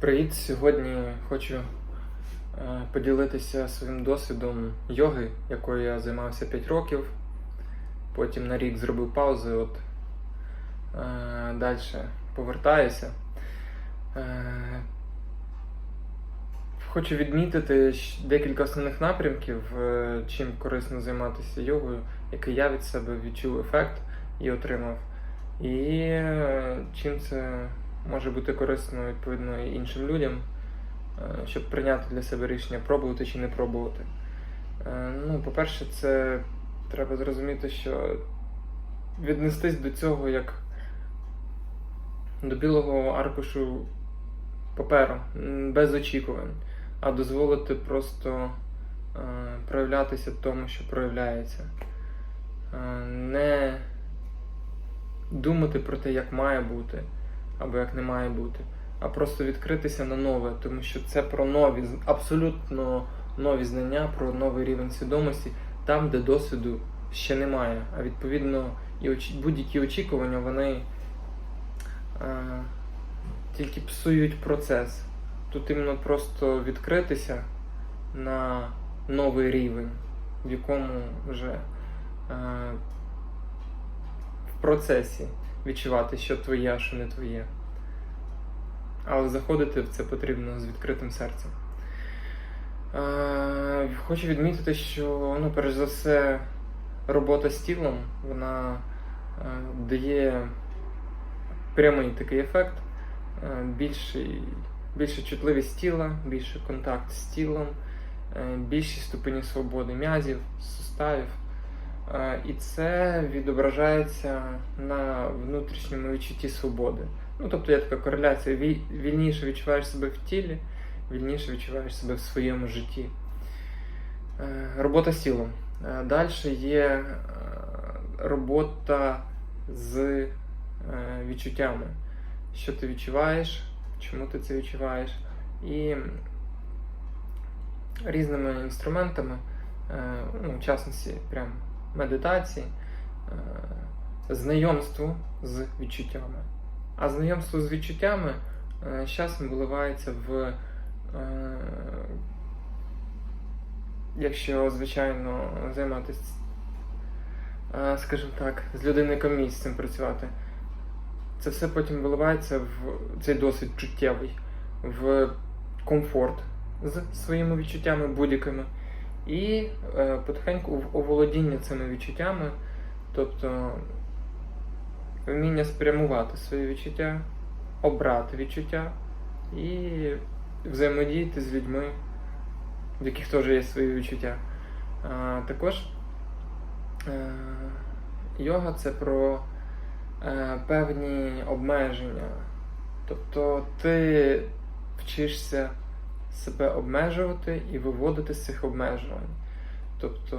Привіт! Сьогодні хочу е, поділитися своїм досвідом йоги, якою я займався 5 років. Потім на рік зробив паузу, от е, далі повертаюся. Е, хочу відмітити декілька основних напрямків, чим корисно займатися йогою, який я від себе відчув ефект і отримав. І чим це може бути корисно відповідно і іншим людям, е, щоб прийняти для себе рішення, пробувати чи не пробувати. Е, Ну, по-перше, це треба зрозуміти, що віднестись до цього як до білого аркушу паперу, без очікувань, а дозволити просто е, проявлятися тому, що проявляється. Не думати про те, як має бути, або як не має бути, а просто відкритися на нове, тому що це про нові, абсолютно нові знання, про новий рівень свідомості, там, де досвіду ще немає. А відповідно, і будь-які очікування вони е, тільки псують процес. Тут іменно просто відкритися на новий рівень, в якому вже е, в процесі відчувати, що твоє, а що не твоє. Але заходити в це потрібно з відкритим серцем. Е, хочу відмітити, що, ну, перш за все, робота з тілом вона е, дає прямий такий ефект, е, більший, більша чутливість тіла, більший контакт з тілом, е, більші ступені свободи м'язів, суставів. Е, І це відображається на внутрішньому відчутті свободи. Ну, тобто є така кореляція. Вільніше відчуваєш себе в тілі, вільніше відчуваєш себе в своєму житті. Е, Робота з тілом. Далі є е, робота з е, відчуттями. Що ти відчуваєш, чому ти це відчуваєш, і різними інструментами, е, ну, в частності, прям медитації, е, знайомству з відчуттями. А знайомство з відчуттями е, з часом виливається в, е, якщо, звичайно, займатися, скажімо так, з людиною, з цим працювати. Це все потім виливається в цей досвід чуттєвий, в комфорт з своїми відчуттями будь-якими. І е, потихеньку оволодіння цими відчуттями, тобто вміння спрямувати свої відчуття, обрати відчуття і взаємодіяти з людьми, в яких теж є свої відчуття. А, також е, йога це про е, певні обмеження. Тобто ти вчишся себе обмежувати і виводити з цих обмежувань. Тобто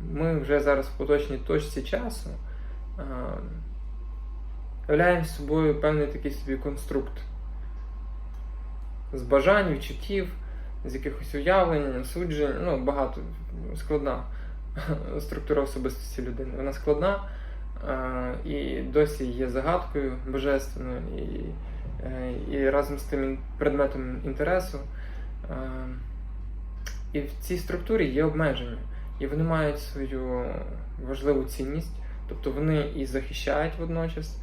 ми вже зараз в поточній точці часу е, являємо собою певний такий собі конструкт з бажань, відчуттів, з якихось уявлень, суджень, ну, багато складна структура особистості людини. Вона складна е, і досі є загадкою божественною. І і разом з тим предметом інтересу. Е, І в цій структурі є обмеження, і вони мають свою важливу цінність, тобто вони і захищають водночас,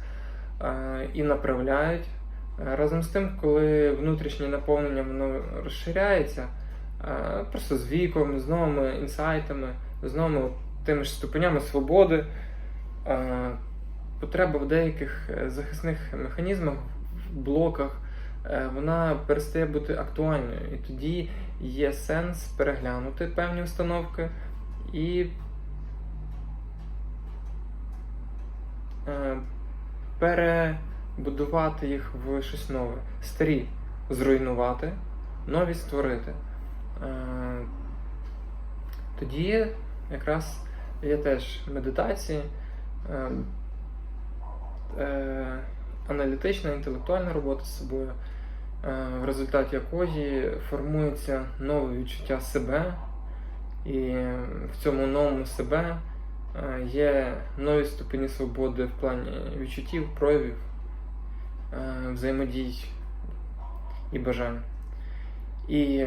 е, і направляють. Е, Разом з тим, коли внутрішнє наповнення воно розширяється, е, просто з віком, з новими інсайтами, з новими тими ж ступенями свободи, е, потреба в деяких е, захисних механізмах блоках, е, вона перестає бути актуальною. І тоді є сенс переглянути певні установки і е, перебудувати їх в щось нове. Старі зруйнувати, нові створити. Е, Тоді якраз є теж медитації. Аналітична, інтелектуальна робота з собою, е, в результаті якої формується нове відчуття себе, і в цьому новому себе е, є нові ступені свободи в плані відчуттів, проявів, е, взаємодій і бажань. І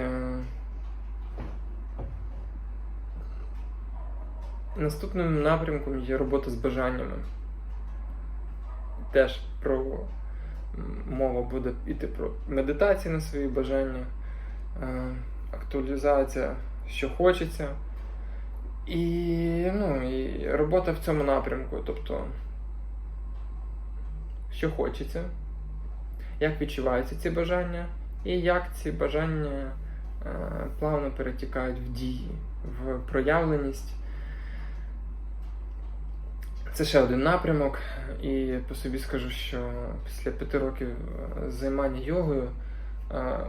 наступним напрямком є робота з бажаннями. Теж про мова буде йти про медитації на свої бажання, е, актуалізація, що хочеться. І, ну, і робота в цьому напрямку, тобто, що хочеться, як відчуваються ці бажання, і як ці бажання е, плавно перетікають в дії, в проявленість. Це ще один напрямок, і по собі скажу, що після п'яти років е, займання йогою е,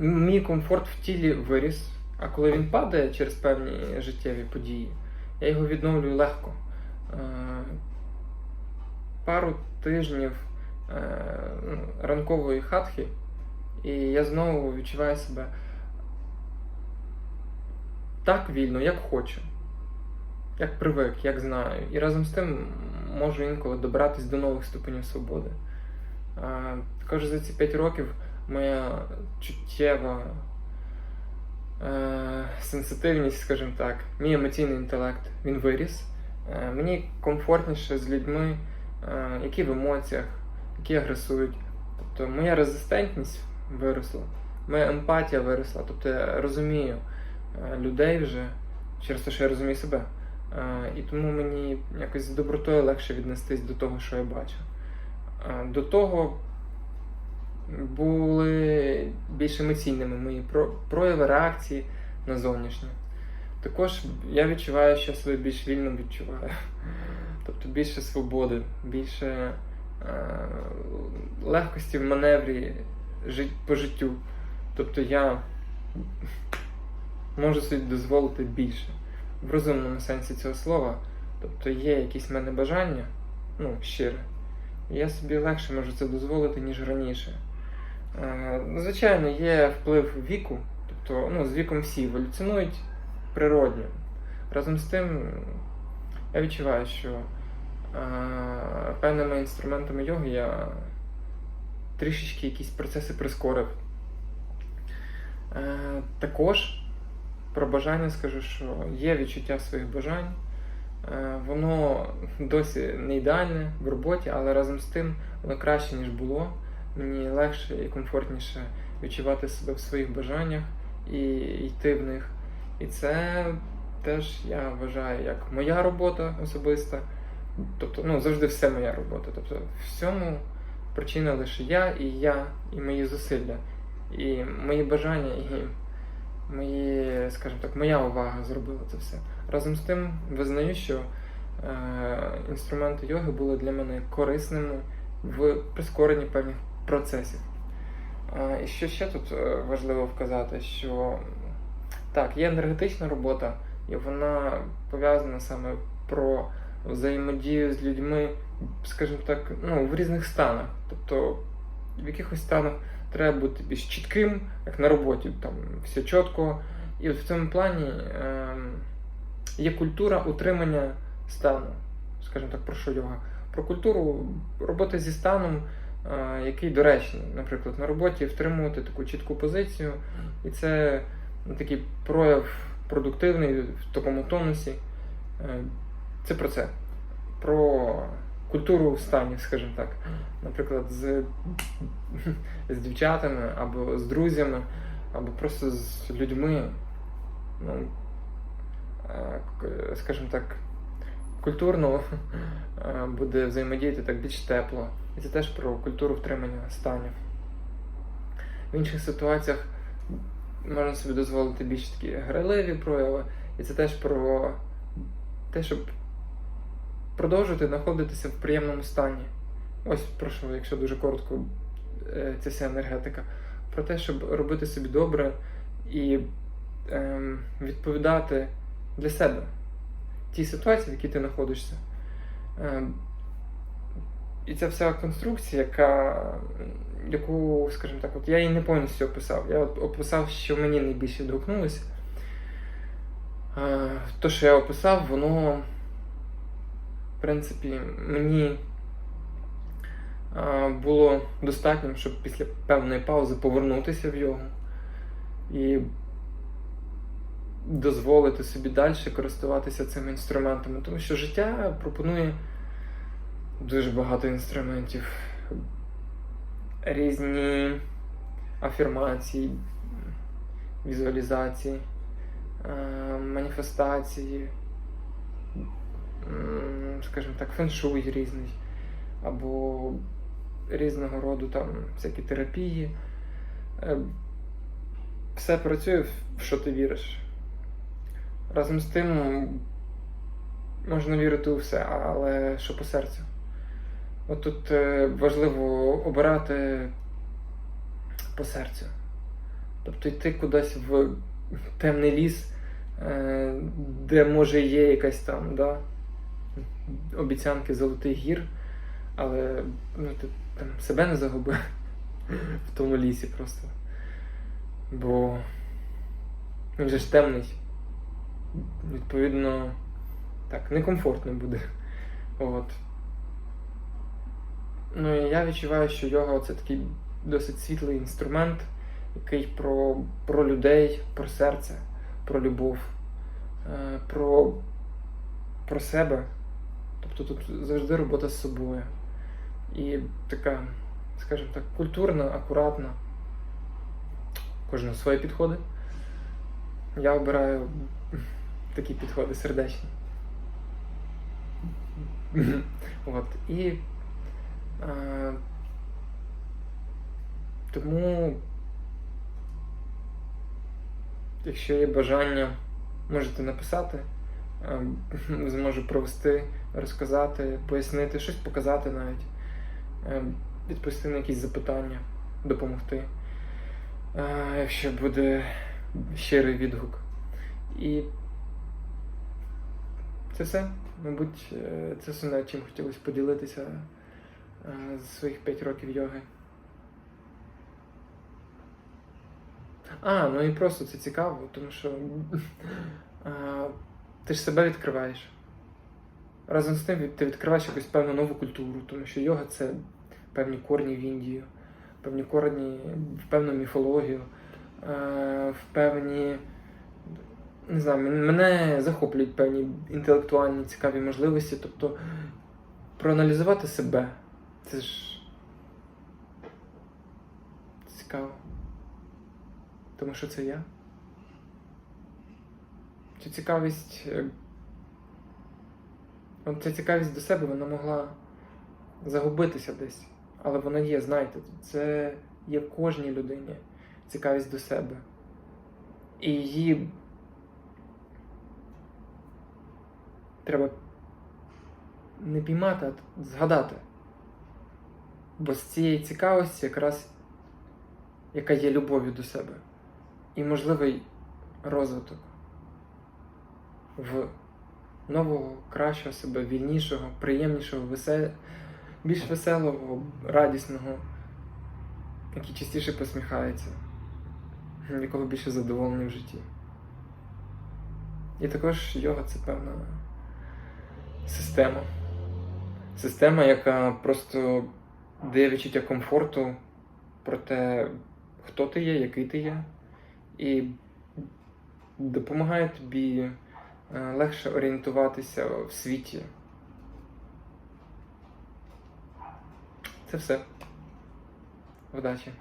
мій комфорт в тілі виріс. А коли він падає через певні життєві події, я його відновлюю легко. Е, Пару тижнів ну, ранкової хатхи, і я знову відчуваю себе так вільно, як хочу, як привик, як знаю. І разом з тим можу інколи добиратись до нових ступенів свободи. Також за ці 5 років моя чуттєва е, сенситивність, скажімо так, мій емоційний інтелект, він виріс. Е, мені комфортніше з людьми, е, які в емоціях, які агресують. Тобто моя резистентність виросла, моя емпатія виросла. Тобто я розумію людей вже через те, що я розумію себе. Е, і тому мені якось з добротою легше віднестись до того, що я бачу. Е, До того були більш емоційними мої прояви реакції на зовнішнє. Також я відчуваю, що я себе більш вільно відчуваю. Тобто більше свободи, більше е, легкості в маневрі жит- по життю. Тобто я можу собі дозволити більше в розумному сенсі цього слова. Тобто є якісь в мене бажання, ну, щире. Я собі легше можу це дозволити, ніж раніше. Е, ну, Звичайно, є вплив віку, тобто ну, з віком всі еволюціонують природньо. Разом з тим, я відчуваю, що е, певними інструментами йоги я трішечки якісь процеси прискорив. Е, також про бажання скажу, що є відчуття своїх бажань. Е, Воно досі не ідеальне в роботі, але разом з тим воно краще, ніж було. Мені легше і комфортніше відчувати себе в своїх бажаннях і йти в них. І це теж я вважаю як моя робота особиста. Тобто, ну, завжди все моя робота. Тобто, всьому причина лише я і я, і мої зусилля, і мої бажання, і мої, скажімо так, моя увага зробила це все. Разом з тим визнаю, що е, інструменти йоги були для мене корисними в прискоренні певних процесів. Е, і що ще тут е, важливо вказати, що так, є енергетична робота, і вона пов'язана саме про взаємодію з людьми, скажімо так, ну, в різних станах. Тобто в якихось станах треба бути більш чітким, як на роботі, там все чітко. І от в цьому плані е, є культура утримання стану, скажімо так, про що йога? Про культуру роботи зі станом, е, який доречний. Наприклад, на роботі втримувати таку чітку позицію, і це такий прояв продуктивний в такому тонусі. Е, Це про це. Про культуру станів, скажімо так. Наприклад, з, з дівчатами або з друзями, або просто з людьми. Ну, е, скажімо так, культурно е, буде взаємодіяти так більш тепло. І це теж про культуру втримання станів. В інших ситуаціях можна собі дозволити більш такі граливі прояви, і це теж про те, щоб продовжувати знаходитися в приємному стані. Ось про що, якщо дуже коротко, е, ця вся енергетика. Про те, щоб робити собі добре і ем, відповідати для себе тій ситуації, в якій ти знаходишся. Ем, і ця вся конструкція, яка, яку, скажімо так, от я її не повністю описав. Я описав, що мені найбільше відгукнулося. Е, То, що я описав, воно, принципі, мені було достатнім, щоб після певної паузи повернутися в йогу і дозволити собі далі користуватися цими інструментами. Тому що життя пропонує дуже багато інструментів, різні афірмації, візуалізації, е, маніфестації, скажімо так, феншуй різний, або різного роду там всякі терапії. Е, Все працює, в що ти віриш. Разом з тим можна вірити у все, але що по серцю. От тут е, важливо обирати по серцю. Тобто йти кудись в темний ліс, е, де може є якась там да, обіцянки золотих гір, але ну, ти там себе не загуби в тому лісі просто. Бо він же ж темний. Відповідно, так, некомфортно буде. От. Ну і я відчуваю, що йога це такий досить світлий інструмент, який про, про людей, про серце, про любов, е, про, про себе. Тобто тут завжди робота з собою. І така, скажімо так, культурна, акуратна. Кожен свої підходи. Я обираю такі підходи сердечні. От. І е, тому, якщо є бажання, можете написати, зможу провести, розказати, пояснити, щось показати навіть, е, відповісти на якісь запитання, допомогти, е, якщо буде щирий відгук. І це все. Мабуть, е, це все над чим хотілося поділитися е, з своїх 5 років йоги. А, ну і просто це цікаво, тому що ти ж себе відкриваєш. Разом з тим ти відкриваєш якусь певну нову культуру, тому що йога це певні корні в Індію, певні корні в певну міфологію, в певні не знаю, мене захоплюють певні інтелектуальні цікаві можливості. Тобто проаналізувати себе. Це ж цікаво. Тому що це я. Цю цікавість. е, От ця цікавість до себе вона могла загубитися десь. Але вона є, знаєте, це є в кожній людині цікавість до себе. І її треба не піймати, а згадати. Бо з цієї цікавості якраз яка є любов'ю до себе. І можливий розвиток в нового, кращого себе, вільнішого, приємнішого, весе... більш веселого, радісного, який частіше посміхається, якого більше задоволення в житті. І також йога це певна система. Система, яка просто дає відчуття комфорту про те, хто ти є, який ти є, і допомагає тобі легше орієнтуватися в світі. Це все. Удачі!